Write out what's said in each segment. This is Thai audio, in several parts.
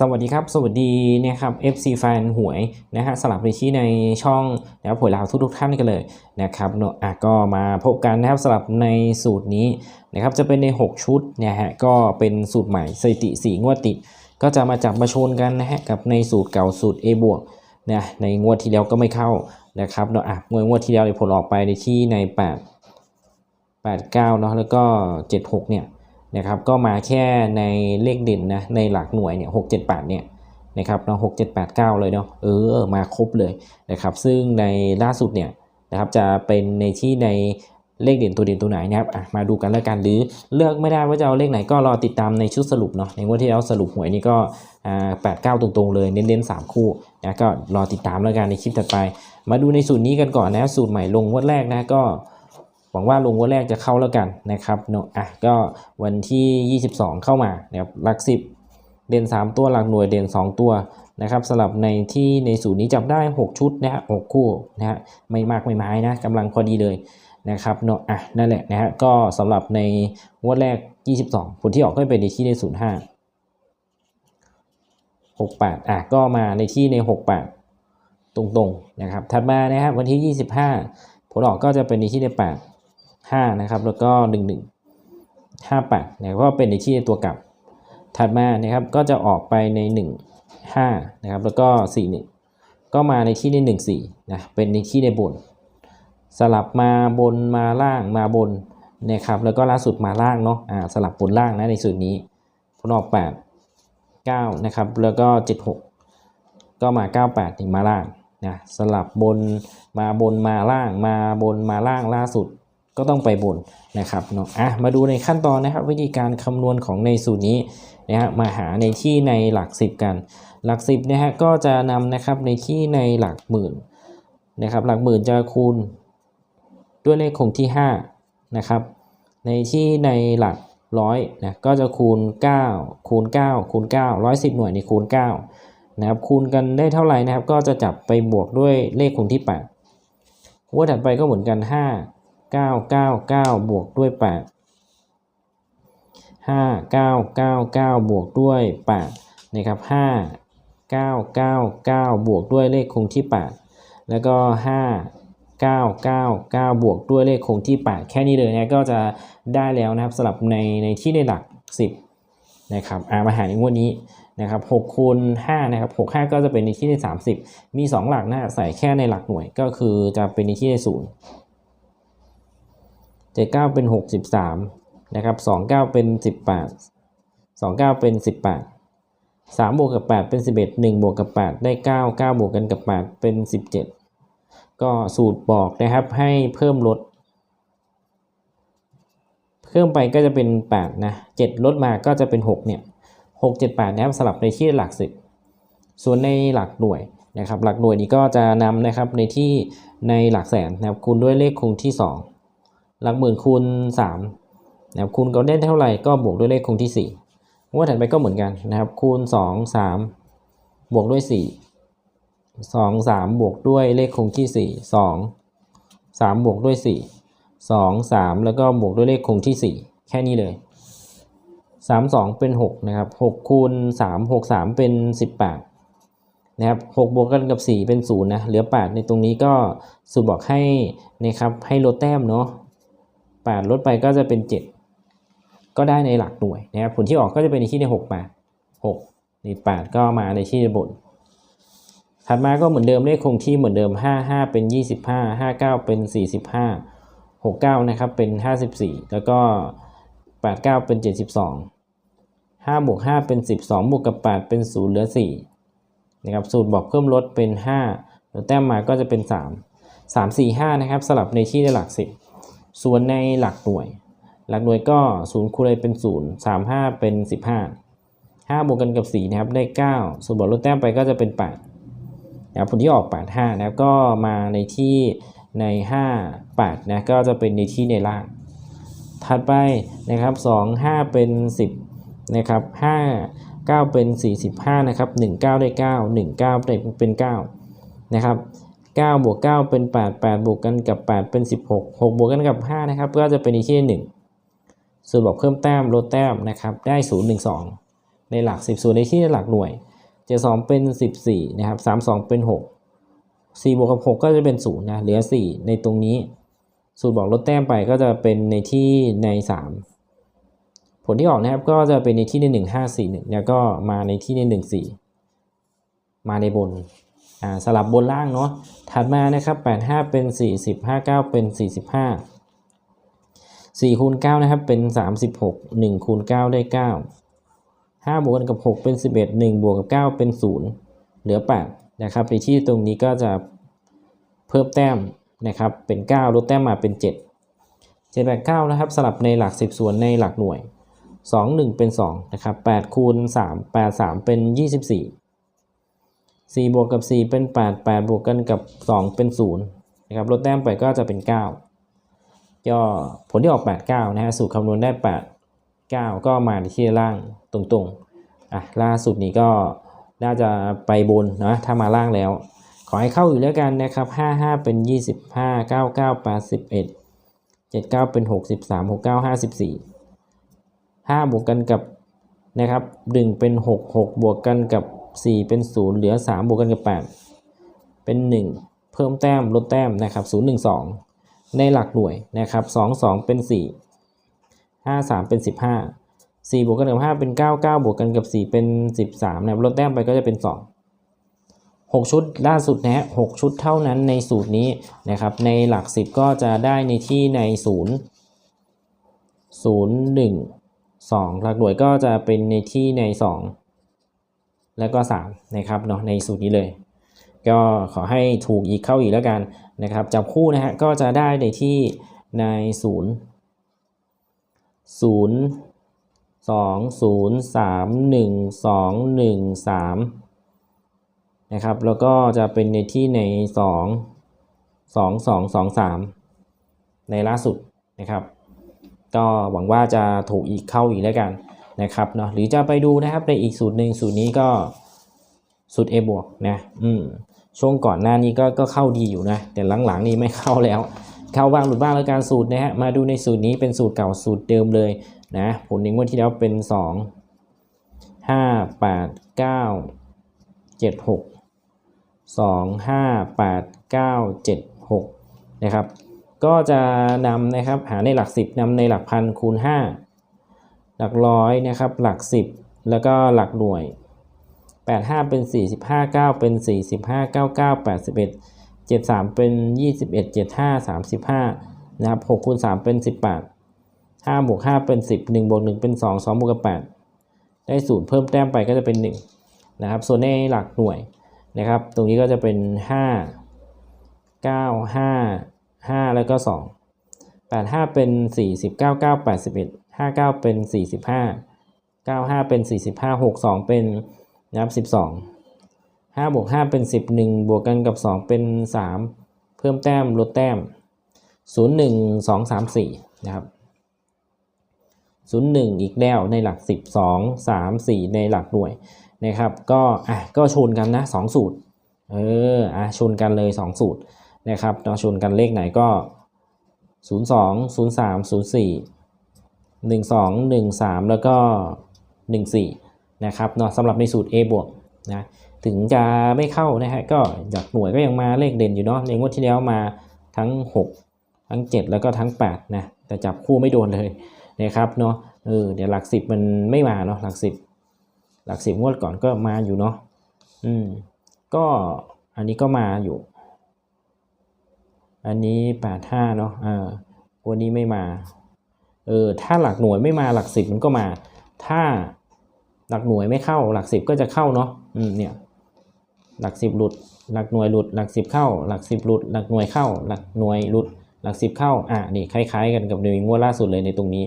สวัสดีครับ สวัสดีนะครับ FC แฟนหวยนะฮะสลับไปที่ในช่องนะครับหวยลาวทุกทุกๆท่านกันเลยนะครับเนอะอะก็มาพบกันนะครับสลับในสูตรนี้นะครับจะเป็นใน 6 ชุดนะฮะก็เป็นสูตรใหม่สถิติ4งวดติด ก็จะมาจับมาชนกันนะฮะกับในสูตรเก่าสูตร A บวกนะในงวดที่แล้วก็ไม่เข้านะครับเนอะอะงวดงวดที่แล้วเนี่ยผลออกไปในที่ใน 8 8 9เนาะแล้วก็ 76เนี่ย นะครับก็มาแค่ในเลขเด่นนะในหลักหน่วยเนี่ยหกเจ็ดแปดเนี่ยนะครับเนาะหกเจ็ดแปดเก้าเลยเนาะเออมาครบเลยนะครับซึ่งในล่าสุดเนี่ยนะครับจะเป็นในที่ในเลขเด่นตัวเด่นตัวไหนนะครับอะมาดูกันแล้วกันหรือเลือกไม่ได้ว่าจะเอาเลขไหนก็รอติดตามในชุดสรุปเนาะในงวดที่แล้วสรุปหวยนี่ก็แปดเก้าตรงๆเลยเน้นๆสามคู่นะก็รอติดตามแล้วกันในคลิปถัดไป มาดูในสูตรนี้กันก่อนนะสูตรใหม่ลงงวดแรกนะก็ วังว่าลงวันแรกจะเข้าแล้วกันนะครับเนอะอะก็วันที่ 22 เข้ามานะครับหลัก 10 เด่น 3 ตัวหลักหน่วยเด่น 2 ตัวนะครับสลับในที่ในสูตรนี้จับได้ 6 ชุดนะฮะ6คู่นะฮะไม่มากไม่ไม้นะกำลังพอดีเลยนะครับเนอะอะนั่นแหละนะฮะก็สำหรับในงวดแรก 22 ผลที่ออกก็เป็นในที่ใน 05 68 อะก็มาในที่ใน 68 ตรงๆนะครับถัดมานะครับวันที่ 25 ผลออกก็จะเป็นในที่ใน 8 5 นะครับ แล้วก็ 1 1 5 8เนี่ยก็เป็นในที่ในตัวกลับ ถัดมานะครับก็จะออกไปใน 1 5 นะครับ แล้วก็ 4 1 ก็มาในที่ใน 1 4 นะ เป็นในที่ในบน สลับมาบนมาล่างมาบนนะครับ แล้วก็ล่าสุดมาล่างเนาะอ่าสลับบนล่างนะในส่วนนี้ผลออก 8 9 นะครับ แล้วก็ 76 ก็มา 98ถึงมาล่างนะสลับบนมาบนมาล่างมาบนมาล่างล่าสุด ก็ต้องไปบนนะครับเนาะอะมาดูในขั้นตอนนะครับ วิธีการคำนวณของในสูตรนี้นะฮะมาหาในที่ในหลัก 10 กัน หลัก 10นะฮะก็จะนำนะครับในที่ในหลักหมื่นนะครับหลักหมื่นจะคูณด้วยเลขคงที่5นะครับในที่ในหลักร้อยนะก็จะคูณ 9 คูณ 9 คูณ 9 110 หน่วยในคูณ9นะครับคูณกันได้เท่าไหร่นะครับ ก็จะจับไปบวกด้วยเลขคงที่8งวดถัดไปก็เหมือนกัน 5 9 9 9 บวกด้วย 8 5 9 9 9 บวกด้วย8นะครับ5 9 9 9บวกด้วยเลขคงที่ 8 แล้วก็5 9 9 9 บวกด้วยเลขคงที่ 8 แค่นี้เลยนะก็จะได้แล้วนะครับสำหรับในในที่ในหลัก 10นะครับอ่ามาหารในงวดนี้นะครับ6คูณ5นะครับ6 5 ก็จะเป็นในที่ใน 30 มี 2 หลักนะใส่แค่ในหลักหน่วยก็คือจะเป็นในที่ใน0 เจ็ดเก้าเป็นหกสิบสามนะครับสองเก้าเป็นสิบแปดสองเก้าเป็นสิบแปดสามบวกกับแปดเป็นสิบเอ็ดหนึ่งบวกกับแปดได้เก้าเก้าบวกกันกับแปดเป็นสิบเจ็ดก็สูตรบอกนะครับให้เพิ่มลดเพิ่มไปก็จะเป็นแปดนะเจ็ดลดมาก็จะเป็นหกเนี่ยหกเจ็ดแปดนะครับสลับในที่หลักสิบส่วนในหลักหน่วยนะครับหลักหน่วยนี้ก็จะนำนะครับในที่ในหลักแสนนะครับคูณด้วยเลขคงที่สอง หลักหมื่นคูณ3นะครับคูณก็ได้เท่าไหร่ก็บวกด้วยเลขคงที่ 4 งวดถัดไปก็เหมือนกันนะครับ คูณ 2 3 บวกด้วย 4 2 3 บวกด้วยเลขคงที่ 4 2 3 บวกด้วย 4 2 3 แล้วก็บวกด้วยเลขคงที่ 4 แค่นี้เลย 3 2 เป็น 6 นะครับ 6 คูณ 3 6 3 เป็น 18นะครับ6บวกกันกับ 4 เป็น0นะ เหลือ 8 ในตรงนี้ก็สูตรบอกให้นะครับให้ลดแต้มเนาะ 8 ลดไปก็จะเป็น 7 ก็ได้ในหลักหน่วยนะครับผลที่ออกก็จะเป็นในที่ใน6 8 6นี่8ก็มาในที่บนถัดมาก็เหมือนเดิมเลขคงที่เหมือนเดิม 5 5 เป็น 25 59 เป็น 45 69 นะครับ เป็น 54 แล้วก็ 89 เป็น 72 5บวก5เป็น 12 บวกกับ 8 เป็น 0 เหลือ 4 นะครับ สูตรบอกเพิ่มลดเป็น 5 แล้วแต้มมาก็จะเป็น 3 3 4 5 นะครับ สลับในที่ในหลัก 10 ส่วนในหลักหน่วย หลักหน่วยก็0คูณเลยเป็น 0 3 5 เป็น 15 5บวกกันกับ4นะครับได้ 9สูตรบอกลดแต้มไปก็จะเป็น8นะครับผลที่ออก 8 5นะครับก็มาในที่ใน 5 8นะก็จะเป็นในที่ในล่าง ถัดไปนะครับ 2 5 เป็น 10นะครับ5 9 เป็น 45นะครับ1 9 ได้ 9 1 9 ได้เป็น 9 นะครับ 9บวก9เป็น 8 8 บวกกันกับ 8 เป็น 16 6 บวกกันกับ 5 นะครับ ก็จะเป็นในที่ 1 ส่วนบอกเพิ่มแต้มลดแต้มนะครับ ได้ 0 1 2 ในหลัก 10 ส่วนในที่หลักหน่วย72เป็น 14 นะครับ 32 เป็น 6 4 บวกกับ 6 ก็จะเป็น 0 นะ เหลือ 4 ในตรงนี้ สูตรบอกลดแต้มไปก็จะเป็นในที่ใน 3 ผลที่ออกนะครับก็จะเป็นในที่ใน 1 5 4 1 แล้วก็มาในที่ใน 1 4 มาในบน สลับบนล่างเนาะถัดมานะครับ85 เป็น 40 59 เป็น 45 4คูณ9นะครับเป็น 36 1คูณ9ได้ 9 5 บวกกันกับ 6 เป็น 11 1 บวกกับ 9 เป็น 0 เหลือ 8 นะครับในที่ตรงนี้ก็จะเพิ่มแต้มนะครับเป็น 9 ลดแต้มมาเป็น 7 7 8 9นะครับสลับในหลัก 10 ส่วนในหลักหน่วย 2 1 เป็น2นะครับ8คูณ3 8 3 เป็น 24 4 บวกกับ 4 เป็น 8 8 บวกกันกับ 2 เป็น0นะครับลดแต้มไปก็จะเป็น9ก็ผลที่ออก 8 9 นะฮะสูตรคำนวณได้ 8 9 ก็มาที่ล่างตรงๆอะล่าสุดนี้ก็น่าจะไปบนนะถ้ามาล่างแล้ว ขอให้เข้าอยู่แล้วกันนะครับ 5 5 เป็น 25 9 9 81 7 9 เป็น 63 6 9 54 5 บวกกันกับนะครับ 1 เป็น 6 6 บวกกันกับ 4 เป็น 0 เหลือ 3 บวกกันกับ 8 เป็น 1 เพิ่มแต้มลดแต้มนะครับ 0 1 2 ในหลักหน่วยนะครับ 2 2 เป็น 4 5 3 เป็น 15 4 บวกกันกับ 5 เป็น 9 9 บวกกันกับ 4 เป็น 13นะครับลดแต้มไปก็จะเป็น 2 6 ชุดล่าสุดนะฮะ6ชุดเท่านั้นในสูตรนี้นะครับ ในหลัก 10 ก็จะได้ในที่ใน 0 0 1 2 หลักหน่วยก็จะเป็นในที่ใน 2 แล้วก็3นะครับเนาะในสูตรนี้เลย ก็ขอให้ถูกอีกเข้าอีกแล้วกันนะครับจับคู่นะฮะก็จะได้ในที่ใน0 0 2 0 3 1 2 1 3นะครับแล้วก็จะเป็นในที่ใน2 2 2 2 3ในล่าสุดนะครับ ก็หวังว่าจะถูกอีกเข้าอีกแล้วกัน นะครับเนาะหรือจะไปดูนะครับในอีกสูตรหนึ่งสูตรนี้ก็สูตร A บวกนะอืมช่วงก่อนหน้านี้ก็ก็เข้าดีอยู่นะ แต่หลังๆนี้ไม่เข้าแล้วเข้าบ้างหลุดบ้างแล้วการสูตรนะฮะมาดูในสูตรนี้เป็นสูตรเก่าสูตรเดิมเลยนะผลในงวดที่แล้วเป็น 2 5 8 9 7 6 2 5 8 9 7 6นะครับก็จะนำนะครับหาในหลัก 10นำในหลักพันคูณ 5 หลักร้อยนะครับ หลัก 10 แล้วก็หลักหน่วย 85 เป็น 45 9 เป็น 45 99 81 73 เป็น 21 75 35 นะครับ6คูณ3เป็น 18 5บวก5เป็น 10 1บวก1เป็น 2 2บวกกับ8ได้ศูนย์เพิ่มแต้มไปก็จะเป็น 1 นะครับ ส่วนในหลักหน่วยนะครับ ตรงนี้ก็จะเป็น 5 9 5 5 แล้วก็ 2 8 5 เป็น40 99 81 59 เป็น 45 95 เป็น 45 62 เป็นนะครับ12 5บวก5เป็น 10 1 บวกกันกับ 2 เป็น 3 เพิ่มแต้มลดแต้ม 0 1 2 3 4 นะครับ 0 1 อีกแล้วในหลัก 10 2 3 4 ในหลักหน่วยนะครับ ก็อะก็ชนกันนะ 2 สูตร เอออะชนกันเลย 2 สูตรนะครับเนาะชนกันเลขไหนก็ 0 2 0 3 0 4 1 2 1 3 แล้วก็ 1 4 นะครับเนาะสำหรับในสูตร A บวกนะถึงจะไม่เข้านะฮะก็จากหน่วยก็ยังมาเลขเด่นอยู่เนาะในงวดที่แล้วมาทั้ง 6 ทั้ง 7 แล้วก็ทั้ง8นะแต่จับคู่ไม่โดนเลยนะครับเนาะเออเดี๋ยวหลัก10มันไม่มาเนาะหลัก10หลัก10งวดก่อนก็มาอยู่เนาะอืมก็อันนี้ก็มาอยู่ อันนี้85เนาะอ่าวันนี้ไม่มา เออถ้าหลักหน่วยไม่มาหลักสิบมันก็มา ถ้าหลักหน่วยไม่เข้าหลักสิบก็จะเข้าเนาะอืมเนี่ยหลักสิบหลุด หลักหน่วยหลุด หลักสิบเข้า หลักสิบหลุด หลักหน่วยเข้า หลักหน่วยหลุด หลักสิบเข้า อะนี่คล้ายๆ กันกับในงวดล่าสุดเลยในตรงนี้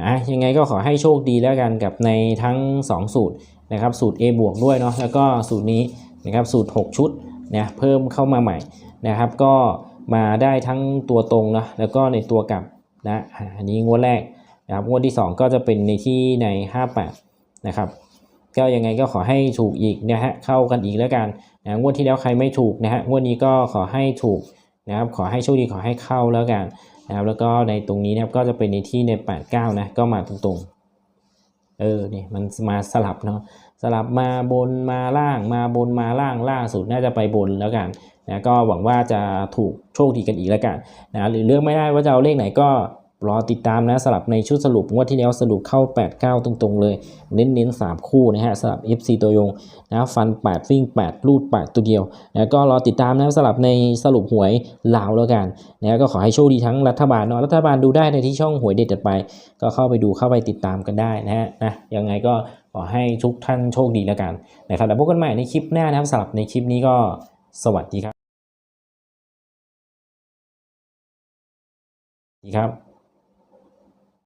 อะยังไงก็ขอให้โชคดีแล้วกันกับในทั้ง 2 สูตรนะครับสูตร A บวกด้วยเนาะแล้วก็สูตรนี้นะครับสูตร 6 ชุดนะเพิ่มเข้ามาใหม่นะครับ ก็มาได้ทั้งตัวตรงนะแล้วก็ในตัวกลับ นะอันนี้งวดแรกนะครับงวดที่ 2 ก็จะเป็นในที่ใน 58 นะครับ ก็ยังไงก็ขอให้ถูกอีกนะฮะเข้ากันอีกแล้วกันนะงวดที่แล้วใครไม่ถูกนะฮะงวดนี้ก็ขอให้ถูกนะครับขอให้โชคดีขอให้เข้าแล้วกันนะครับแล้วก็ในตรงนี้นะครับก็จะเป็นในที่ใน 89 นะก็มาตรงๆ เออนี่มันมาสลับเนาะสลับมาบนมาล่างมาบนมาล่างล่าสุดน่าจะไปบนแล้วกันนะก็หวังว่าจะถูกโชคดีกันอีกแล้วกันนะหรือเลือกไม่ได้ว่าจะเอาเลขไหนก็ รอติดตามนะสลับในชุดสรุปงวดที่แล้วสรุปเข้า 8 9 ตรงๆเลย เน้นๆ 3 คู่นะฮะสลับ FC ตัวยงนะฟัน8ฟิ่ง 8 ลูด 8 ตัวเดียวนะก็รอติดตามนะสลับในสรุปหวยลาวแล้วกันนะก็ขอให้โชคดีทั้งรัฐบาลเนาะรัฐบาลดูได้ในที่ช่องหวยเด็ดจัดไป ก็เข้าไปดูเข้าไปติดตามกันได้นะฮะนะยังไงก็ขอให้ทุกท่านโชคดีแล้วกันนะครับแล้วพบกันใหม่ในคลิปหน้านะครับสำหรับในคลิปนี้ก็สวัสดีครับดีครับ